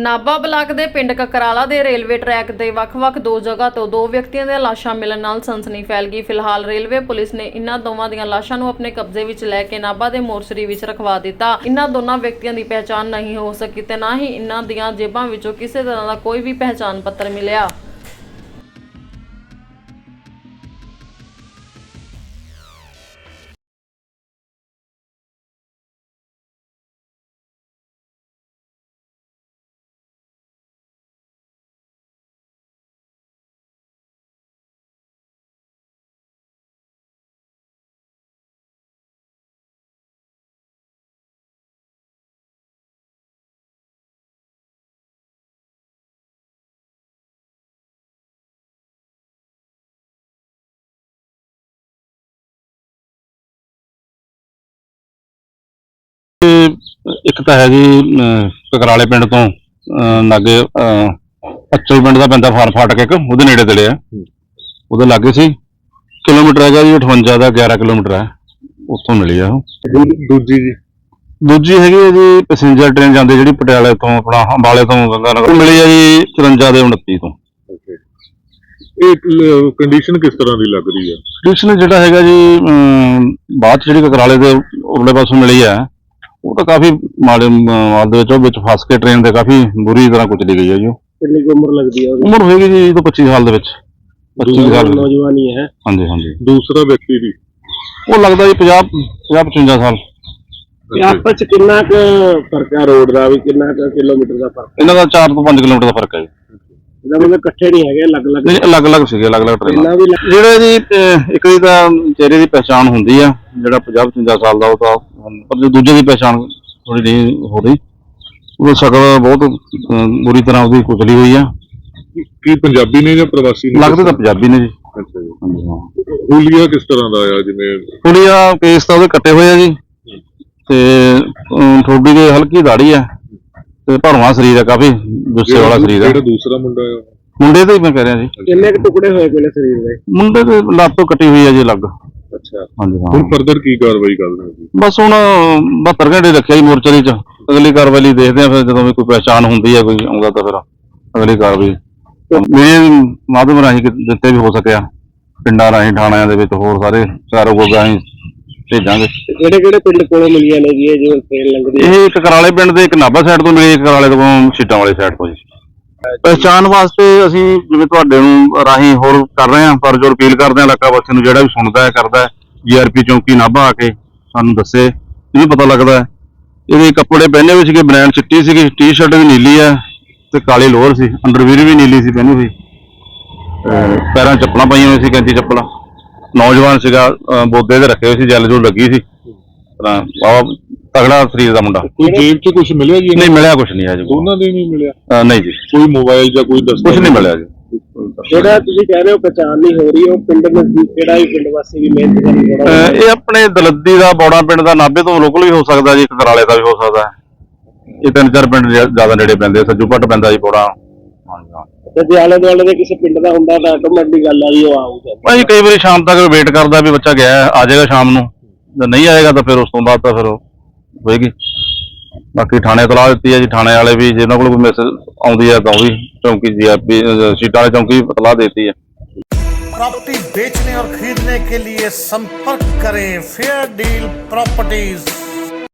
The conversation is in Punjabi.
ਨਾਭਾ ਬਲਾਕ ਦੇ ਪਿੰਡ ਕਕਰਾਲਾ ਦੇ ਰੇਲਵੇ ਟਰੈਕ ਤੇ ਵੱਖ-ਵੱਖ ਦੋ ਜਗ੍ਹਾ ਤੋਂ ਦੋ ਵਿਅਕਤੀਆਂ ਦੀਆਂ ਲਾਸ਼ਾਂ ਮਿਲਣ ਨਾਲ ਸਨਸਨੀ ਫੈਲ ਗਈ। ਫਿਲਹਾਲ ਰੇਲਵੇ ਪੁਲਿਸ ਨੇ ਇਨ੍ਹਾਂ ਦੋਵਾਂ ਦੀਆਂ ਲਾਸ਼ਾਂ ਨੂੰ ਆਪਣੇ ਕਬਜ਼ੇ ਵਿੱਚ ਲੈ ਕੇ ਨਾਭਾ ਦੇ ਮੋਰਚਰੀ ਵਿੱਚ ਰਖਵਾ ਦਿੱਤਾ। ਇਨ੍ਹਾਂ ਦੋਨਾਂ ਵਿਅਕਤੀਆਂ ਦੀ ਪਹਿਚਾਣ ਨਹੀਂ ਹੋ ਸਕੀ ਤੇ ਨਾ ਹੀ ਇਨ੍ਹਾਂ ਦੀਆਂ ਜੇਬਾਂ ਵਿੱਚੋਂ ਕਿਸੇ ਤਰ੍ਹਾਂ ਦਾ ਕੋਈ ਵੀ ਪਹਿਚਾਣ ਪੱਤਰ ਮਿਲਿਆ। ਇੱਕ ਤਾਂ ਹੈ ਜੀ ਕਕਰਾਲੇ ਪਿੰਡ ਤੋਂ ਲਾਗੇ ਅਚਲ ਪਿੰਡ ਦਾ ਪੈਂਦਾ ਫਾਰ ਫਾਟਕ ਇੱਕ ਉਹਦੇ ਨੇੜੇ ਤੇੜੇ ਆ। ਉਹਦੇ ਲਾਗੇ ਸੀ। ਕਿਲੋਮੀਟਰ ਹੈਗਾ ਜੀ 58 ਦਾ 11 ਕਿਲੋਮੀਟਰ ਹੈ। ਉੱਥੋਂ ਮਿਲੀ ਆ ਉਹ। ਦੂਜੀ ਜੀ? ਦੂਜੀ ਹੈਗੀ ਹੈ ਜੀ ਪੈਸੇਂਜਰ ਟ੍ਰੇਨ ਜਾਂਦੀ ਜਿਹੜੀ ਪਟਿਆਲੇ ਤੋਂ ਆਪਣਾ ਅੰਬਾਲੇ ਤੋਂ ਗੰਗਾਨਗਰ ਮਿਲੀ ਆ ਜੀ 54 ਦੇ 29 ਤੋਂ। ਇਹ ਕੰਡੀਸ਼ਨ ਕਿਸ ਤਰ੍ਹਾਂ ਦੀ ਲੱਗ ਰਹੀ ਹੈ ਕੰਡੀਸ਼ਨ ਜਿਹੜਾ ਹੈਗਾ ਜੀ ਬਾਅਦ ਜਿਹੜੀ ਕਕਰਾਲੇ ਦੇ ਉਰਲੇ ਪਾਸੋਂ ਮਿਲੀ ਆ ਉਹ ਤਾਂ ਕਾਫੀ ਮਾੜੇ ਮਾਲ ਦੇ ਵਿੱਚ ਉਹ ਵਿੱਚ ਫਸ ਕੇ ਟ੍ਰੇਨ ਦੇ ਕਾਫੀ ਬੁਰੀ ਤਰ੍ਹਾਂ ਕੁਚਲੀ ਗਈ ਹੈ ਜੀ ਉਹ। ਕਿੰਨੀ ਕੁ ਉਮਰ ਲੱਗਦੀ ਹੈ ਉਹਦੀ? ਉਮਰ ਹੋਏਗੀ ਜੀ ਤੋਂ 25 ਸਾਲ ਦੇ ਵਿੱਚ। 25 ਸਾਲ। ਦੇ ਵਿੱਚ। ਨੌਜਵਾਨੀ ਹੈ ਹਾਂਜੀ ਹਾਂਜੀ। ਦੂਸਰਾ ਵਿਅਕਤੀ ਦੀ ਉਹ ਲੱਗਦਾ ਜੀ 50 50 55 ਸਾਲ। ਤੇ ਆਪਸ ਚ ਕਿੰਨਾ ਕੁ ਫ਼ਰਕ ਹੈ ਰੋਡ ਦਾ ਵੀ ਕਿੰਨਾ ਕੁ ਕਿਲੋਮੀਟਰ ਦਾ ਫ਼ਰਕ ਇਹਨਾਂ ਦਾ 4 ਤੋਂ 5 ਕਿਲੋਮੀਟਰ ਦਾ ਫ਼ਰਕ ਹੈ ਜੀ। ਇਹਦਾ ਮਤਲਬ ਇਕੱਠੇ ਨਹੀਂ ਹੈਗੇ ਅਲੱਗ-ਅਲੱਗ। ਨਹੀਂ ਅਲੱਗ-ਅਲੱਗ ਸੀਗੇ ਅਲੱਗ-ਅਲੱਗ ਟ੍ਰੇਨਾਂ। ਇਹਨਾਂ ਵੀ ਲੱਗ- ਜਿਹੜੇ ਜੀ ਅਹ, ਇੱਕ ਦੀ ਤਾਂ ਚਿਹਰੇ ਦੀ ਪਛਾਣ ਹੁੰਦੀ ਆ ਜਿਹੜਾ 50 55 ਸਾਲ ਦਾ ਉਹ ਤਾਂ ਪਰ ਜੋ ਦੂਜੇ ਦੀ ਪਛਾਣ ਥੋੜੀ ਨਹੀਂ ਹੋ ਰਹੀ ਉਹ ਸ਼ਕਲ ਬਹੁਤ ਅਹ, ਬੁਰੀ ਤਰ੍ਹਾਂ ਉਹਦੀ ਕੁਚਲੀ ਹੋਈ ਆ। ਕੀ- ਪੰਜਾਬੀ ਨੇ ਜਾਂ ਪ੍ਰਵਾਸੀ ਨੇ ਲੱਗਦੇ ਤਾਂ ਪੰਜਾਬੀ ਨੇ ਜੀ। ਅੱਛਾ ਜੀ। ਹਾਂਜੀ ਹਾਂ। ਹੁਲੀਆ ਕਿਸ ਤਰ੍ਹਾਂ ਦਾ ਆਇਆ ਜਿਵੇਂ ਕੇਸ ਤਾਂ ਉਹਦੇ ਕੱਟੇ ਹੋਏ ਆ ਜੀ। ਤੇ ਅਮ, ਹਲਕੀ ਦਾੜੀ ਆ। ਤੇ ਭਰਵਾਂ ਸਰੀਰ ਆ ਕਾਫੀ ਗੁੱਸੇ ਵਾਲਾ ਸਰੀਰ ਜਿਹੜਾ ਦੂਸਰਾ ਮੁੰਡਾ ਤੇ ਹੀ ਮੈਂ ਕਹਿ ਰਿਹਾ ਜੀ। ਕਿੰਨੇ ਕੁ ਟੁਕੜੇ ਹੋਏ ਨੇ ਸਰੀਰ ਦੇ? ਮੁੰਡੇ ਦੇ ਲੱਤ ਤੋਂ ਕੱਟੀ ਹੋਈ ਆ ਜੀ ਲੱਗ। ਅੱਛਾ। ਹਾਂਜੀ ਹਾਂ। ਹੁਣ ਫਰਦਰ ਕੀ ਕਾਰਵਾਈ ਕਰ ਰਹੇ ਹੋ ਜੀ? ਬਸ ਹੁਣ 72 ਘੰਟੇ ਰੱਖਿਆ ਜੀ ਮੋਰਚਰੀ ਚ ਅਗਲੀ ਕਾਰਵਾਈ ਲਈ ਦੇਖਦੇ ਆ ਫਿਰ ਜਦੋਂ ਵੀ ਕੋਈ ਪਛਾਣ ਹੁੰਦੀ ਹੈ ਕੋਈ ਆਉਂਦਾ ਤਾਂ ਫਿਰ ਅਗਲੀ ਕਾਰਵਾਈ। ਮੇਰੇ ਮਾਧਿਅਮ ਰਾਹੀਂ ਕਿ- ਜਿੱਥੇ ਵੀ ਹੋ ਸਕਿਆ। ਪਿੰਡਾਂ ਰਾਹੀਂ ਥਾਣਿਆਂ ਦੇ ਵਿੱਚ ਹੋਰ ਸਾਰੇ ਚਾਰੋ ਗੋਗਾ ਰਾਹੀਂ ਭੇਜਾਂਗੇ। ਕਿਹੜੇ ਕਿਹੜੇ ਪਿੰਡ ਕੋਲੋਂ ਮਿਲੀਆਂ ਨੇ ਜੀ ਇਹ ਜੋ ਟ੍ਰੇਨ ਲੰਘਦੀ ਹੈ? ਇਹ ਇੱਕ ਕਰਾਲੇ ਪਿੰਡ ਦੇ ਇੱਕ ਨਾਭਾ ਸਾਈਡ ਤੋਂ ਮਿਲੀ ਇੱਕ ਕਰਾਲੇ ਤੋਂ ਸੀਟਾਂ ਵਾਲੀ ਸਾਈਡ ਤੋਂ ਜੀ। ਪਹਿਚਾਣ ਵਾਸਤੇ ਅਸੀਂ ਜਿਵੇਂ ਤੁਹਾਡੇ ਨੂੰ ਰਾਹੀਂ ਹੋਰ ਕਰ ਰਹੇ ਹਾਂ ਪਰ ਜੋ ਅਪੀਲ ਕਰਦੇ ਹਾਂ ਇਲਾਕਾ ਵਾਸੀ ਨੂੰ ਜਿਹੜਾ ਵੀ ਸੁਣਦਾ ਹੈ ਕਰਦਾ ਹੈ ਜੀਆਰਪੀ ਚੌਂਕੀ ਨਾਭਾ ਆ ਕੇ ਸਾਨੂੰ ਦੱਸੇ ਇਹ ਵੀ ਪਤਾ ਲੱਗਦਾ ਹੈ। ਇਹਦੇ ਕੱਪੜੇ ਪਹਿਨੇ ਹੋਏ ਸੀਗੇ ਬਨੈਣ ਚਿੱਟੀ ਸੀਗੀ ਟੀ-ਸ਼ਰਟ ਵੀ ਨੀਲੀ ਆ ਤੇ ਕਾਲੀ ਲੋਅਰ ਸੀ ਅੰਡਰਵੀਰ ਵੀ ਨੀਲੀ ਸੀ ਪਹਿਨੀ ਹੋਈ। ਪੈਰਾਂ ਚੱਪਲਾਂ ਪਾਈਆਂ ਹੋਈਆਂ ਸੀ ਕੈਂਚੀ ਚੱਪਲਾਂ। ਨੌਜਵਾਨ ਸੀਗਾ ਅਹ ਬੋਦੇ ਦੇ ਰੱਖੇ ਹੋਏ ਸੀ ਜੈਲ ਜੋ ਲੱਗੀ ਸੀ। ਤਾਂ ਬਹੁਤ ਤਗੜਾ ਸਰੀਰ ਦਾ ਮੁੰਡਾ। ਕੋਈ ਜੇਬ 'ਚ ਕੁਝ ਮਿਲਿਆ ਜੀ ਨਹੀਂ ਮਿਲਿਆ ਕੁਛ ਨਹੀਂ ਹੈ ਜੀ ਦੋਨਾਂ ਦੇ ਨਹੀਂ ਮਿਲਿਆ। ਅਹ ਨਹੀਂ ਜੀ। ਕੋਈ ਮੋਬਾਈਲ ਜਾਂ ਕੋਈ ਦਸਤਾਵੇਜ਼ ਕੁਛ ਨਹੀਂ ਮਿਲਿਆ ਜੀ। ਜਿਹੜਾ ਤੁਸੀਂ ਕਹਿ ਰਹੇ ਹੋ ਪਛਾਣ ਨਹੀਂ ਹੋ ਰਹੀ ਉਹ ਪਿੰਡ ਨਜ਼ਦੀਕ ਕਿਹੜਾ ਹੀ ਪਿੰਡ ਵਾਸੀ ਵੀ ਮਿਹਨਤ ਕਰਨ ਥੋੜਾ ਅਹ ਇਹ ਆਪਣੇ ਦਲੱਦੀ ਦਾ ਬੌੜਾ ਪਿੰਡ ਦਾ ਨਾਭੇ ਤੋਂ ਲੋਕਲ ਵੀ ਹੋ ਸਕਦਾ ਜੀ ਕਕਰਾਲੇ ਦਾ ਵੀ ਹੋ ਸਕਦਾ। ਹੈ ਇਹ ਤਿੰਨ ਚਾਰ ਪਿੰਡ ਜਿਆ- ਜ਼ਿਆਦਾ ਨੇੜੇ ਪੈਂਦੇ ਆ, ਸੱਜੂ ਭੱਟ ਪੈਂਦਾ ਜੀ ਬੌੜਾ। ਹਾਂਜੀ ਹਾਂ। ਤੇ ਜੇ ਆਲੇ ਦੁਆਲੇ ਦੇ ਕਿਸੇ ਪਿੰਡ ਦਾ ਹੁੰਦਾ ਤਾਂ ਆਟੋਮੈਟਿਕ ਗੱਲ ਆ ਵੀ ਉਹ ਆਊਗਾ ਭਾਈ ਕਈ ਵਾਰੀ ਸ਼ਾਮ ਤੱਕ ਵੇਟ ਕਰਦਾ ਵੀ ਬੱਚਾ ਗਿਆ ਹੈ, ਆ ਜਾਏਗਾ ਸ਼ਾਮ ਨੂੰ ਜੇ ਨਹੀਂ ਆਏਗਾ ਤਾਂ ਫਿਰ ਉਸ ਤੋਂ ਬਾਅਦ ਤਾਂ ਫਿਰ ਉਹ ਹੋਏਗੀ ਬਾਕੀ ਥਾਣੇ ਤਲਾ ਦਿੱਤੀ ਹੈ ਜੀ ਥਾਣੇ ਵਾਲੇ ਵੀ ਜੇ ਉਹਨਾਂ ਕੋਲ ਕੋਈ ਮੈਸੇਜ ਆਉਂਦੀ ਹੈ ਤਾਂ ਉਹ ਵੀ ਚੌਂਕੀ ਜੀ ਸੀਟਾਂ ਵਾਲੇ ਚੌਂਕੀ ਤਲਾ ਦਿੱਤੀ ਹੈ प्रॉपर्टी बेचने और खरीदने के लिए संपर्क करें फेयर डील प्रॉपर्टीज